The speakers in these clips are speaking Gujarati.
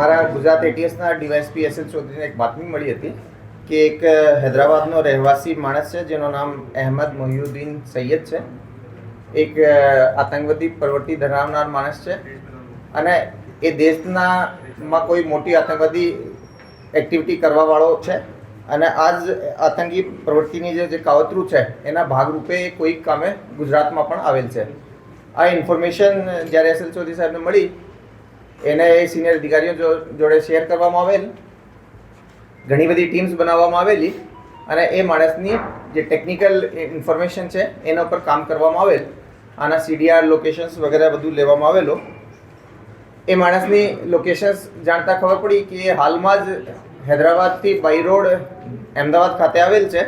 અમારા ગુજરાત એટીએસના ડીવાયસપી એસ એન ચૌધરીને એક બાતમી મળી હતી કે એક હૈદરાબાદનો રહેવાસી માણસ છે, જેનું નામ અહેમદ મોહિયુદ્દીન સૈયદ છે. એક આતંકવાદી પ્રવૃત્તિ ધરાવનાર માણસ છે. અને એ દેશના માં કોઈ મોટી આતંકવાદી એક્ટિવિટી કરવાવાળો છે. અને આજ આતંકી પ્રવૃત્તિની જે કાવતરું છે, એના ભાગરૂપે કોઈ કામે ગુજરાતમાં પણ આવેલ છે. આ ઇન્ફોર્મેશન જ્યારે એસ એલ ચૌધરી સાહેબને મળી એને એ સિનિયર અધિકારીઓ જોડે શેર કરવામાં આવેલ, ઘણી બધી ટીમ્સ બનાવવામાં આવેલી, અને એ માણસની જે ટેકનિકલ ઇન્ફોર્મેશન છે, એના ઉપર કામ કરવામાં આવેલ, આના સીડીઆર લોકેશન્સ વગેરે બધું લેવામાં આવેલો. એ માણસની લોકેશન્સ જાણતા ખબર પડી કે હાલમાં જ હૈદરાબાદથી બાય રોડ અમદાવાદ ખાતે આવેલ છે.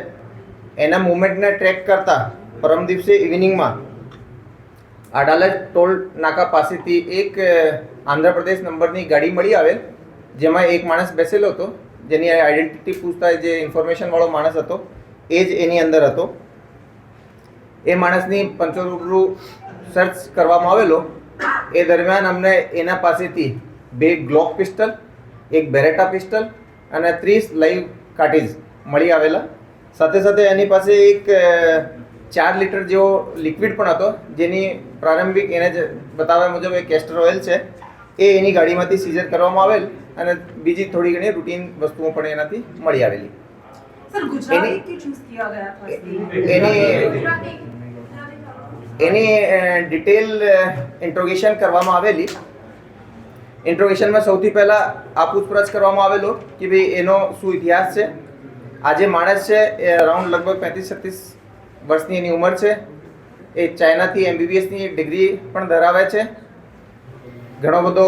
એના મુવમેન્ટને ટ્રેક કરતા પરમ દિવસે ઇવનિંગમાં અડાલજ ટોલ નાકા પાસેથી એક આંધ્રપ્રદેશ નંબરની ગાડી મળી આવેલ, જેમાં એક માણસ બેસેલો હતો, જેની આઈડેન્ટિટી પૂછતા જે ઇન્ફોર્મેશનવાળો માણસ હતો, એ જ એની અંદર હતો. એ માણસની પંચોરૂબરૂ સર્ચ કરવામાં આવેલો, એ દરમિયાન અમને એના પાસેથી બે ગ્લોક પિસ્ટલ, એક બેરેટા પિસ્ટલ અને ત્રીસ લાઈવ કાર્ટીજ મળી આવેલા. સાથે સાથે એની પાસે એક ચાર લીટર જેવો લિક્વિડ પણ હતો, જેની પ્રારંભિક એને જે બતાવ્યા મુજબ એક કેસ્ટર ઓઇલ છે. એ એની ગાડીમાંથી સીઝર કરવામાં આવેલ અને બીજી થોડી ઘણી રૂટીન વસ્તુઓ પણ એનાથી મળી આવેલી. એની એની ડિટેલ ઇન્ટ્રોગેશન કરવામાં આવેલી. ઇન્ટ્રોગેશનમાં સૌથી પહેલાં આ પૂછપરછ કરવામાં આવેલો કે ભાઈ એનો શું ઇતિહાસ છે? આજે માણસ છે એ અરાઉન્ડ લગભગ પેંત્રીસ છત્રીસ વર્ષની એની ઉંમર છે. એ ચાઇનાથી એમબીબીએસની ડિગ્રી પણ ધરાવે છે. ઘણો બધો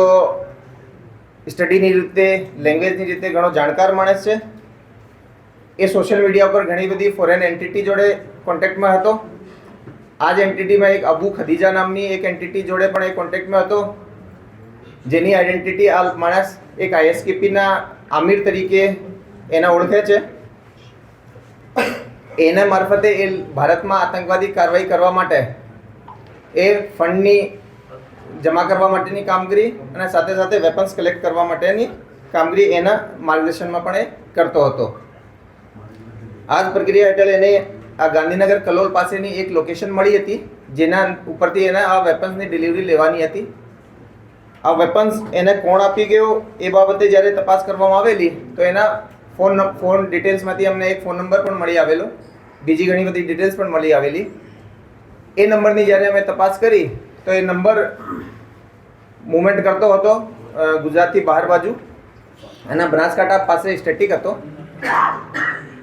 સ્ટડીની રીતે, લેંગ્વેજની રીતે ઘણો જાણકાર માણસ છે. એ સોશિયલ મીડિયા ઉપર ઘણી બધી ફોરેન એન્ટિટી જોડે કોન્ટેક્ટમાં હતો. આ જ એન્ટિટીમાં એક અબુ ખદીજા નામની એક એન્ટિટી જોડે પણ એ કોન્ટેક્ટમાં હતો. જેની આઈડેન્ટિટી આ માણસ એક આઈએસકેપીના આમિર તરીકે એને ઓળખે છે. એના મારફતે એ ભારતમાં આતંકવાદી કાર્યવાહી કરવા માટે એ ફંડની જમા કરવા માટેની કામગીરી અને સાથે સાથે વેપન્સ કલેક્ટ કરવા માટેની કામગીરી એના માર્ગદર્શનમાં પણ એ કરતો હતો. આ જ પ્રક્રિયા હેઠળ એને આ ગાંધીનગર કલોલ પાસેની એક લોકેશન મળી હતી, જેના ઉપરથી એને આ વેપન્સની ડિલિવરી લેવાની હતી. આ વેપન્સ એને કોણ આપી ગયો એ બાબતે જ્યારે તપાસ કરવામાં આવેલી, તો એના ફોન ફોન ડિટેલ્સમાંથી અમને એક ફોન નંબર પણ મળી આવેલો. બીજી ઘણી બધી ડિટેલ્સ પણ મળી આવેલી. એ નંબરની જ્યારે અમે તપાસ કરી, તો એ નંબર મુવમેન્ટ કરતો હતો ગુજરાતથી બહાર બાજુ. એના બનાસકાંઠા પાસે સ્ટેટિક હતો.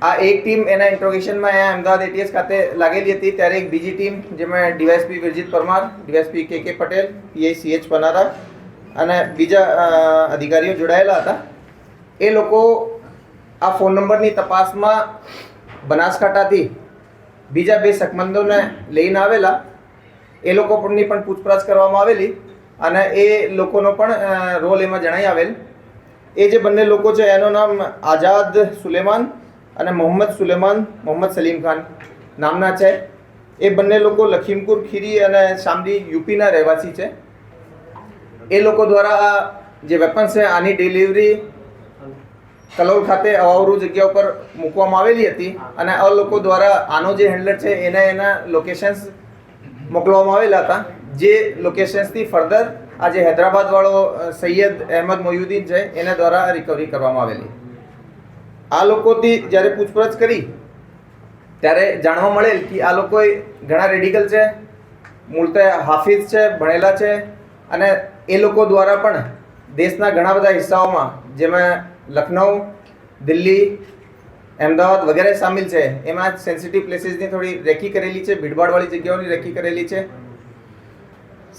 આ એક ટીમ એના ઇન્ટ્રોગેશનમાં અહીંયા અમદાવાદ એટીએસ ખાતે લાગેલી હતી. ત્યારે એક બીજી ટીમ જેમાં DYSP Virjit Parmar DySP K K Patel PI CH પનારા અને બીજા અધિકારીઓ જોડાયેલા હતા. એ લોકો આ ફોન નંબરની તપાસમાં બનાસકાંઠાથી બીજા બે શકમંદોને લઈને આવેલા. એ લોકો પણની પણ પૂછપરછ કરવામાં આવેલી અને એ લોકોનો પણ રોલ એમાં જણાઈ આવેલ. એ જે બંને લોકો છે, એનું નામ આઝાદ સુલેમાન અને મોહમ્મદ સુલેમાન, મોહમ્મદ સલીમ ખાન નામના છે. એ બંને લોકો લખીમપુર, ખીરી અને શામલી યુપીના રહેવાસી છે. એ લોકો દ્વારા જે વેપન્સ છે, આની ડિલિવરી કલોલ ખાતે અવાવરૂ જગ્યા ઉપર મૂકવામાં આવેલી હતી અને આ લોકો દ્વારા આનો જે હેન્ડલર છે એને એના લોકેશન્સ મોકલવામાં આવેલા હતા. જે લોકેશન્સથી ફર્ધર આજે હૈદરાબાદવાળો સૈયદ અહેમદ મોયુદ્દીન છે, એના દ્વારા રિકવરી કરવામાં આવેલી. આ લોકોથી જ્યારે પૂછપરછ કરી, ત્યારે જાણવા મળેલ કે આ લોકો ઘણા રેડિકલ છે, મૂળતે હાફિઝ છે, ભણેલા છે અને એ લોકો દ્વારા પણ દેશના ઘણા બધા હિસ્સાઓમાં, જેમાં લખનઉ દિલ્હી, અમદાવાદ વગેરે સામેલ છે. એમાં સેન્સિટિવ પ્લેસીસની થોડી રેકી કરેલી છે, ભીડભાડવાળી જગ્યાઓની રેકી કરેલી છે.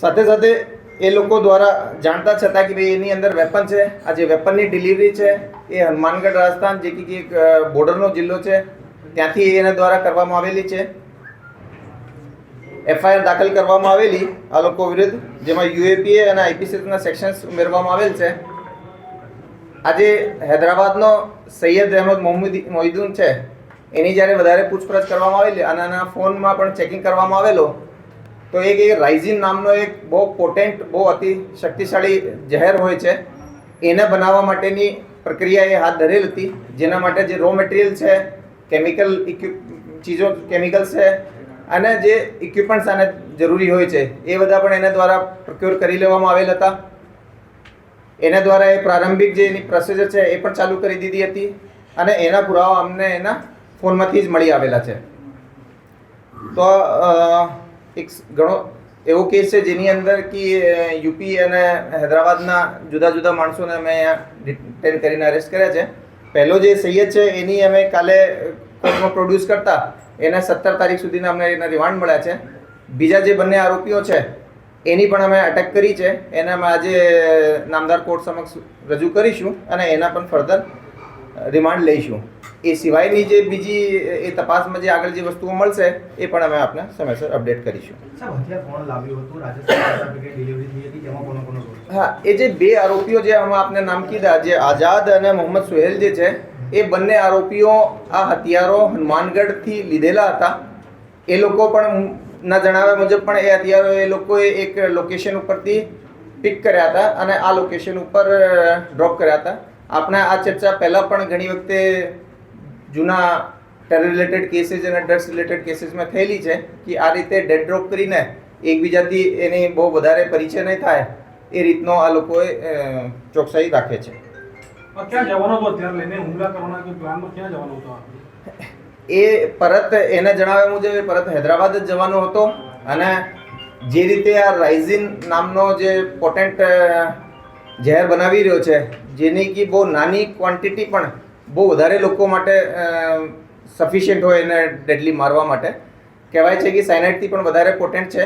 સાથે સાથે એ લોકો દ્વારા જાણતા છતાં કે ભાઈ એની અંદર વેપન છે. આ જે વેપનની ડિલિવરી છે, એ હનુમાનગઢ રાજસ્થાન જે કે એક બોર્ડરનો જિલ્લો છે, ત્યાંથી એના દ્વારા કરવામાં આવેલી છે. એફઆઈઆર દાખલ કરવામાં આવેલી આ લોકો વિરુદ્ધ, જેમાં યુએપીએ અને આઈપીસીના સેક્શન્સ ઉમેરવામાં આવેલ છે. આજે હૈદરાબાદનો સૈયદ અહેમદ મોહમ્મદ મોહિદ્દીન છે, એની જ્યારે વધારે પૂછપરછ કરવામાં આવેલી અને આના ફોનમાં પણ ચેકિંગ કરવામાં આવેલો, તો એક એ રાઇઝિન નામનો એક બહુ પોટેન્ટ બહુ અતિ શક્તિશાળી ઝેર હોય છે. એને બનાવવા માટેની પ્રક્રિયા એ હાથ ધરેલ હતી. જેના માટે જે રો મટીરિયલ છે કેમિકલ ચીજો કેમિકલ્સ છે, અને જે ઇક્વિપમેન્ટ્સ આને જરૂરી હોય છે, એ બધા પણ એના દ્વારા પ્રોક્યોર કરી લેવામાં આવેલ હતા. એના દ્વારા એ પ્રારંભિક જે એની પ્રોસેજર છે એ પણ ચાલુ કરી દીધી હતી અને એના પુરાવા અમને એના ફોનમાંથી જ મળી આવેલા છે. તો એક ઘણો એવો કેસ છે જેની અંદર કે યુપી અને હૈદરાબાદના જુદા જુદા માણસોને અમે અહીંયા ડિટેન કરીને અરેસ્ટ કર્યા છે. પહેલો જે સૈયદ છે એની અમે કાલે કોર્ટમાં પ્રોડ્યુસ કરતા, એને સત્તર તારીખ સુધીના અમને એના રિમાન્ડ મળ્યા છે. બીજા જે બંને આરોપીઓ છે એની પણ અમે અટક કરી છે. એને અમે આજે નામદાર કોર્ટ સમક્ષ રજૂ કરીશું અને એના પણ ફર્ધર રિમાન્ડ લઈશું. એ સિવાયની જે બીજી એ તપાસમાં જે આગળ જે વસ્તુઓ મળશે એ પણ અમે આપને સમયસર અપડેટ કરીશું. હા એ જે બે આરોપીઓ જે અમે આપને નામ કીધા જે આઝાદ અને મોહમ્મદ સુહેલ જે છે એ બંને આરોપીઓ આ હથિયારો હનુમાનગઢથી લીધેલા હતા. એ લોકો પણ ના જણાવ્યા મુજબ પણ એ હથિયારો એ લોકોએ એક લોકેશન ઉપરથી પિક કર્યા હતા અને આ લોકેશન ઉપર ડ્રોપ કર્યા હતા. આપણે આ ચર્ચા પહેલાં પણ ઘણી વખતે જૂના ટેરર રિલેટેડ કેસીસ અને ડ્રગ્સ રિલેટેડ કેસીસમાં થયેલી છે કે આ રીતે ડેડ ડ્રોપ કરીને એકબીજાથી એની બહુ વધારે પરિચય નહીં થાય એ રીતનો આ લોકોએ ચોકસાઈ રાખે છે. ક્યાં જવાનો હતો? અત્યારે લઈને હુમલા કરવાના કે પ્લાનમાં જવાનો હતો એ પરત એને જણાવ્યા મુજબ પરત હૈદરાબાદ જ જવાનો હતો અને જે રીતે આ રાઇઝિન નામનો જે પોટેન્ટ ઝેર બનાવી રહ્યો છે, જેની કે બહુ નાની ક્વોન્ટિટી પણ બહુ વધારે લોકો માટે સફિશિયન્ટ હોય એને ડેડલી મારવા માટે. કહેવાય છે કે સાયનાઇટથી પણ વધારે પોટેન્ટ છે.